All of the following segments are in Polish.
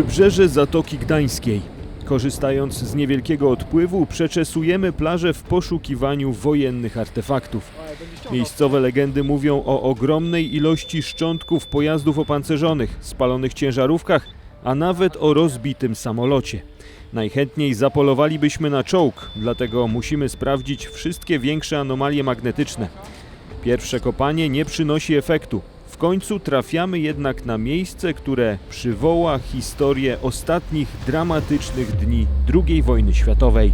Wybrzeże Zatoki Gdańskiej. Korzystając z niewielkiego odpływu, przeczesujemy plażę w poszukiwaniu wojennych artefaktów. Miejscowe legendy mówią o ogromnej ilości szczątków pojazdów opancerzonych, spalonych ciężarówkach, a nawet o rozbitym samolocie. Najchętniej zapolowalibyśmy na czołg, dlatego musimy sprawdzić wszystkie większe anomalie magnetyczne. Pierwsze kopanie nie przynosi efektu. Końcu trafiamy jednak na miejsce, które przywoła historię ostatnich dramatycznych dni II wojny światowej.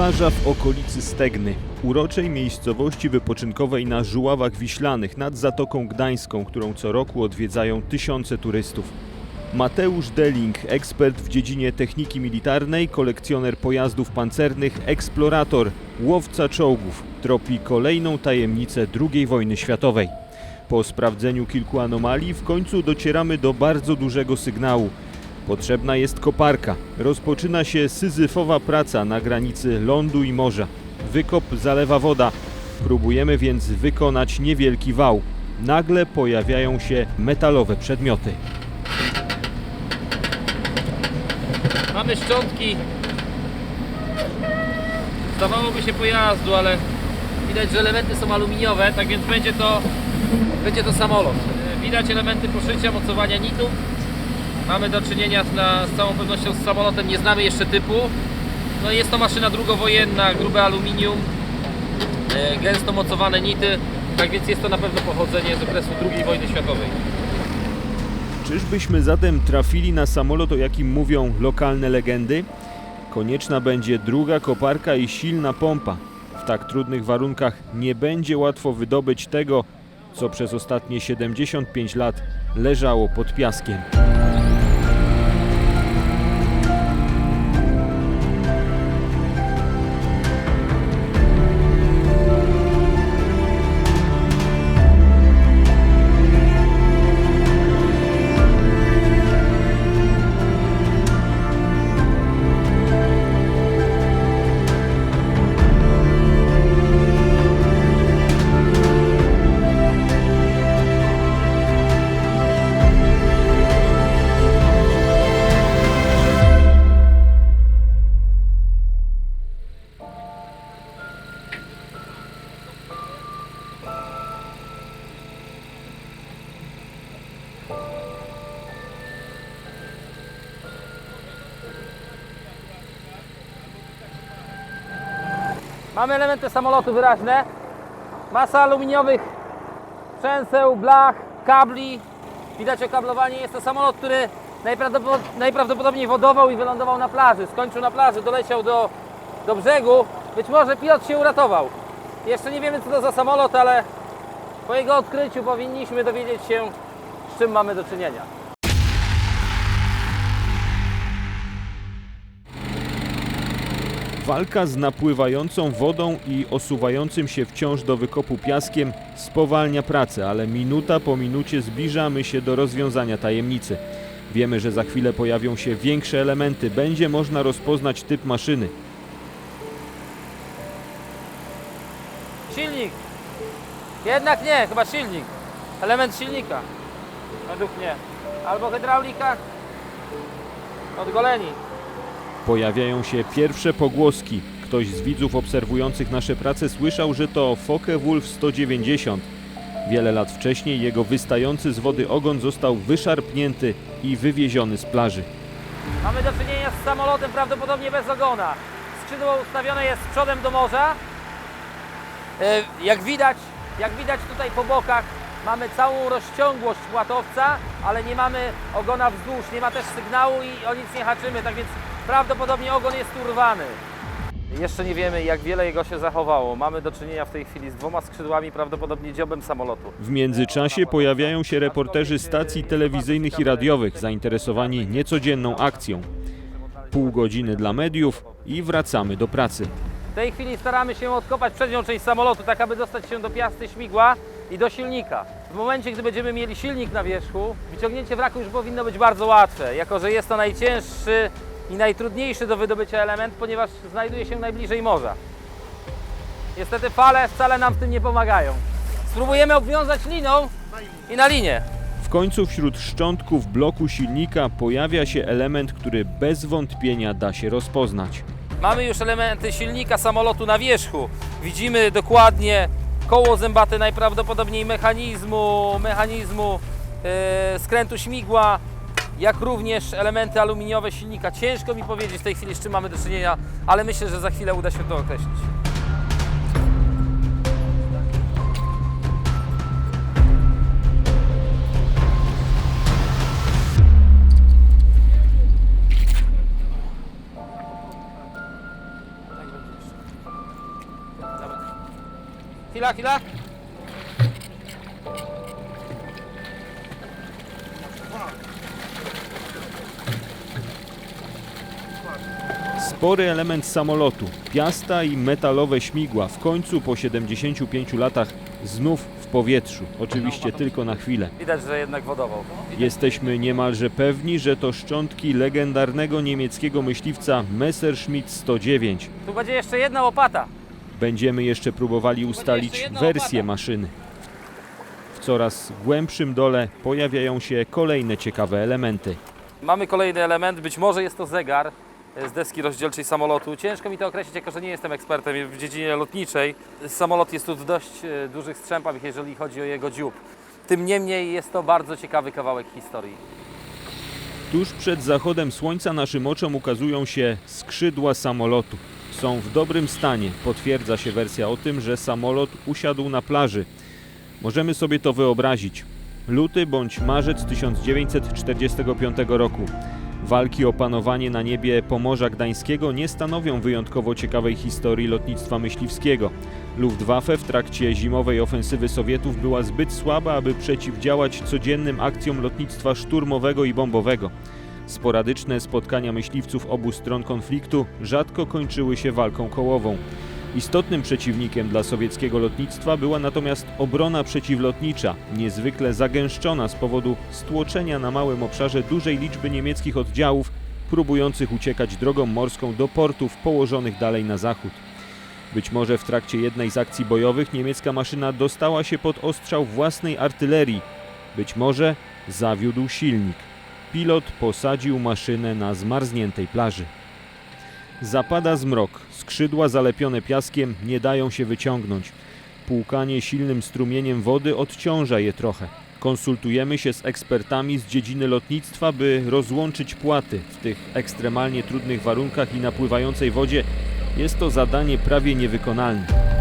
Plaża w okolicy Stegny, uroczej miejscowości wypoczynkowej na Żuławach Wiślanych nad Zatoką Gdańską, którą co roku odwiedzają tysiące turystów. Mateusz Deling, ekspert w dziedzinie techniki militarnej, kolekcjoner pojazdów pancernych, eksplorator, łowca czołgów, tropi kolejną tajemnicę II wojny światowej. Po sprawdzeniu kilku anomalii w końcu docieramy do bardzo dużego sygnału. Potrzebna jest koparka. Rozpoczyna się syzyfowa praca na granicy lądu i morza. Wykop zalewa woda. Próbujemy więc wykonać niewielki wał. Nagle pojawiają się metalowe przedmioty. Mamy szczątki. Zdawałoby się pojazdu, ale widać, że elementy są aluminiowe, tak więc będzie to, będzie to samolot. E, Widać elementy poszycia, mocowania nitów. Mamy do czynienia na, z całą pewnością z samolotem, nie znamy jeszcze typu. No jest to maszyna drugowojenna, grube aluminium, e, gęsto mocowane nity, tak więc jest to na pewno pochodzenie z okresu II wojny światowej. Czyżbyśmy zatem trafili na samolot, o jakim mówią lokalne legendy? Konieczna będzie druga koparka i silna pompa. W tak trudnych warunkach nie będzie łatwo wydobyć tego, co przez ostatnie 75 lat leżało pod piaskiem. Mamy elementy samolotu wyraźne. Masa aluminiowych przęseł, blach, kabli. Widać okablowanie. Jest to samolot, który najprawdopod- najprawdopodobniej wodował i wylądował na plaży. Skończył na plaży, doleciał do, do brzegu. Być może pilot się uratował. Jeszcze nie wiemy co to za samolot, ale po jego odkryciu powinniśmy dowiedzieć się z czym mamy do czynienia. Walka z napływającą wodą i osuwającym się wciąż do wykopu piaskiem spowalnia pracę, ale minuta po minucie zbliżamy się do rozwiązania tajemnicy. Wiemy, że za chwilę pojawią się większe elementy, będzie można rozpoznać typ maszyny. Silnik. Jednak nie, chyba silnik. Element silnika. Według mnie. Albo hydraulika. Odgoleni. Pojawiają się pierwsze pogłoski. Ktoś z widzów obserwujących nasze prace słyszał, że to Focke-Wulf 190. Wiele lat wcześniej jego wystający z wody ogon został wyszarpnięty i wywieziony z plaży. Mamy do czynienia z samolotem prawdopodobnie bez ogona. Skrzydło ustawione jest przodem do morza. E, Jak widać, jak widać tutaj po bokach mamy całą rozciągłość płatowca, ale nie mamy ogona wzdłuż, nie ma też sygnału i o nic nie haczymy, tak więc prawdopodobnie ogon jest urwany. Jeszcze nie wiemy, jak wiele jego się zachowało. Mamy do czynienia w tej chwili z dwoma skrzydłami, prawdopodobnie dziobem samolotu. W międzyczasie pojawiają się reporterzy stacji telewizyjnych i radiowych zainteresowani niecodzienną akcją. Pół godziny dla mediów i wracamy do pracy. W tej chwili staramy się odkopać przednią część samolotu, tak aby dostać się do piasty śmigła i do silnika. W momencie, gdy będziemy mieli silnik na wierzchu, wyciągnięcie wraku już powinno być bardzo łatwe, jako że jest to najcięższy i najtrudniejszy do wydobycia element, ponieważ znajduje się najbliżej morza. Niestety fale wcale nam w tym nie pomagają. Spróbujemy obwiązać liną i na linię. W końcu wśród szczątków bloku silnika pojawia się element, który bez wątpienia da się rozpoznać. Mamy już elementy silnika samolotu na wierzchu. Widzimy dokładnie koło zębate najprawdopodobniej mechanizmu, mechanizmu e, skrętu śmigła, jak również elementy aluminiowe silnika. Ciężko mi powiedzieć w tej chwili z czym mamy do czynienia, ale myślę, że za chwilę uda się to określić. Chwila, chwila. Spory element samolotu, piasta i metalowe śmigła w końcu po 75 latach znów w powietrzu. Oczywiście tylko na chwilę. Widać, że jednak wodował. Jesteśmy niemalże pewni, że to szczątki legendarnego niemieckiego myśliwca Messerschmitt 109. Tu będzie jeszcze jedna łopata. Będziemy jeszcze próbowali ustalić wersję maszyny. W coraz głębszym dole pojawiają się kolejne ciekawe elementy. Mamy kolejny element, być może jest to zegar z deski rozdzielczej samolotu. Ciężko mi to określić, jako że nie jestem ekspertem w dziedzinie lotniczej. Samolot jest tu w dość e, dużych strzępach, jeżeli chodzi o jego dziób. Tym niemniej jest to bardzo ciekawy kawałek historii. Tuż przed zachodem słońca naszym oczom ukazują się skrzydła samolotu. Są w dobrym stanie. Potwierdza się wersja o tym, że samolot usiadł na plaży. Możemy sobie to wyobrazić. Luty bądź marzec 1945 roku. Walki o panowanie na niebie Pomorza Gdańskiego nie stanowią wyjątkowo ciekawej historii lotnictwa myśliwskiego. Luftwaffe w trakcie zimowej ofensywy Sowietów była zbyt słaba, aby przeciwdziałać codziennym akcjom lotnictwa szturmowego i bombowego. Sporadyczne spotkania myśliwców obu stron konfliktu rzadko kończyły się walką kołową. Istotnym przeciwnikiem dla sowieckiego lotnictwa była natomiast obrona przeciwlotnicza, niezwykle zagęszczona z powodu stłoczenia na małym obszarze dużej liczby niemieckich oddziałów próbujących uciekać drogą morską do portów położonych dalej na zachód. Być może w trakcie jednej z akcji bojowych niemiecka maszyna dostała się pod ostrzał własnej artylerii. Być może zawiódł silnik. Pilot posadził maszynę na zmarzniętej plaży. Zapada zmrok, skrzydła zalepione piaskiem nie dają się wyciągnąć. Płukanie silnym strumieniem wody odciąża je trochę. Konsultujemy się z ekspertami z dziedziny lotnictwa, by rozłączyć płaty w tych ekstremalnie trudnych warunkach i napływającej wodzie. Jest to zadanie prawie niewykonalne.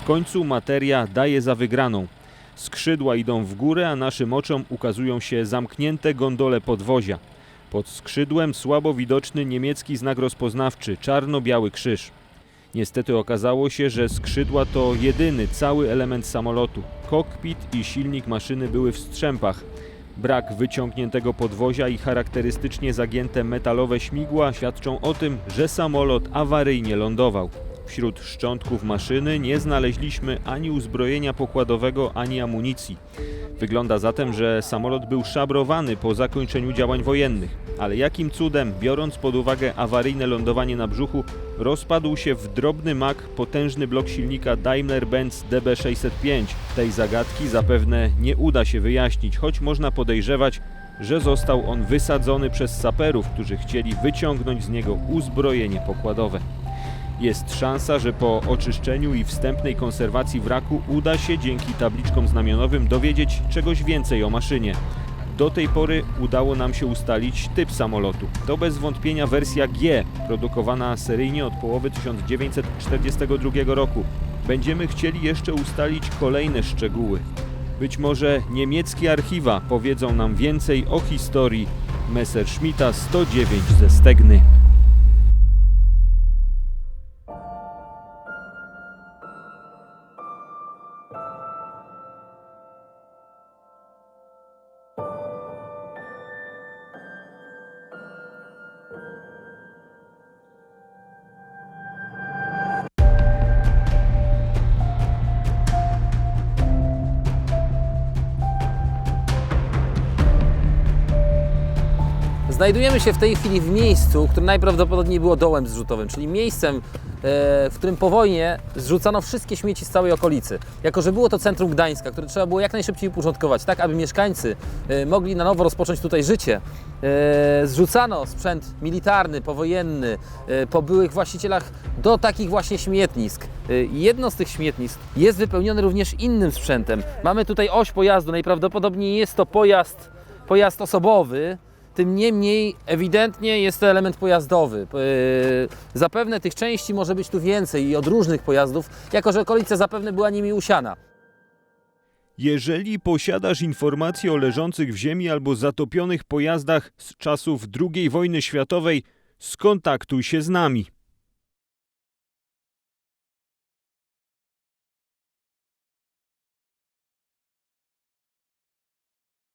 W końcu materia daje za wygraną. Skrzydła idą w górę, a naszym oczom ukazują się zamknięte gondole podwozia. Pod skrzydłem słabo widoczny niemiecki znak rozpoznawczy, czarno-biały krzyż. Niestety okazało się, że skrzydła to jedyny cały element samolotu. Kokpit i silnik maszyny były w strzępach. Brak wyciągniętego podwozia i charakterystycznie zagięte metalowe śmigła świadczą o tym, że samolot awaryjnie lądował. Wśród szczątków maszyny nie znaleźliśmy ani uzbrojenia pokładowego, ani amunicji. Wygląda zatem, że samolot był szabrowany po zakończeniu działań wojennych. Ale jakim cudem, biorąc pod uwagę awaryjne lądowanie na brzuchu, rozpadł się w drobny mak potężny blok silnika Daimler-Benz DB605? Tej zagadki zapewne nie uda się wyjaśnić, choć można podejrzewać, że został on wysadzony przez saperów, którzy chcieli wyciągnąć z niego uzbrojenie pokładowe. Jest szansa, że po oczyszczeniu i wstępnej konserwacji wraku uda się dzięki tabliczkom znamionowym dowiedzieć czegoś więcej o maszynie. Do tej pory udało nam się ustalić typ samolotu. To bez wątpienia wersja G, produkowana seryjnie od połowy 1942 roku. Będziemy chcieli jeszcze ustalić kolejne szczegóły. Być może niemieckie archiwa powiedzą nam więcej o historii Messerschmitta 109 ze Stegny. Znajdujemy się w tej chwili w miejscu, które najprawdopodobniej było dołem zrzutowym, czyli miejscem, e, w którym po wojnie zrzucano wszystkie śmieci z całej okolicy. Jako, że było to centrum Gdańska, które trzeba było jak najszybciej uporządkować, tak aby mieszkańcy e, mogli na nowo rozpocząć tutaj życie, e, zrzucano sprzęt militarny, powojenny, po byłych właścicielach do takich właśnie śmietnisk. Jedno z tych śmietnisk jest wypełnione również innym sprzętem. Mamy tutaj oś pojazdu, najprawdopodobniej jest to pojazd, pojazd osobowy, tym niemniej ewidentnie jest to element pojazdowy. Yy, Zapewne tych części może być tu więcej i od różnych pojazdów, jako że okolica zapewne była nimi usiana. Jeżeli posiadasz informacje o leżących w ziemi albo zatopionych pojazdach z czasów II wojny światowej, skontaktuj się z nami.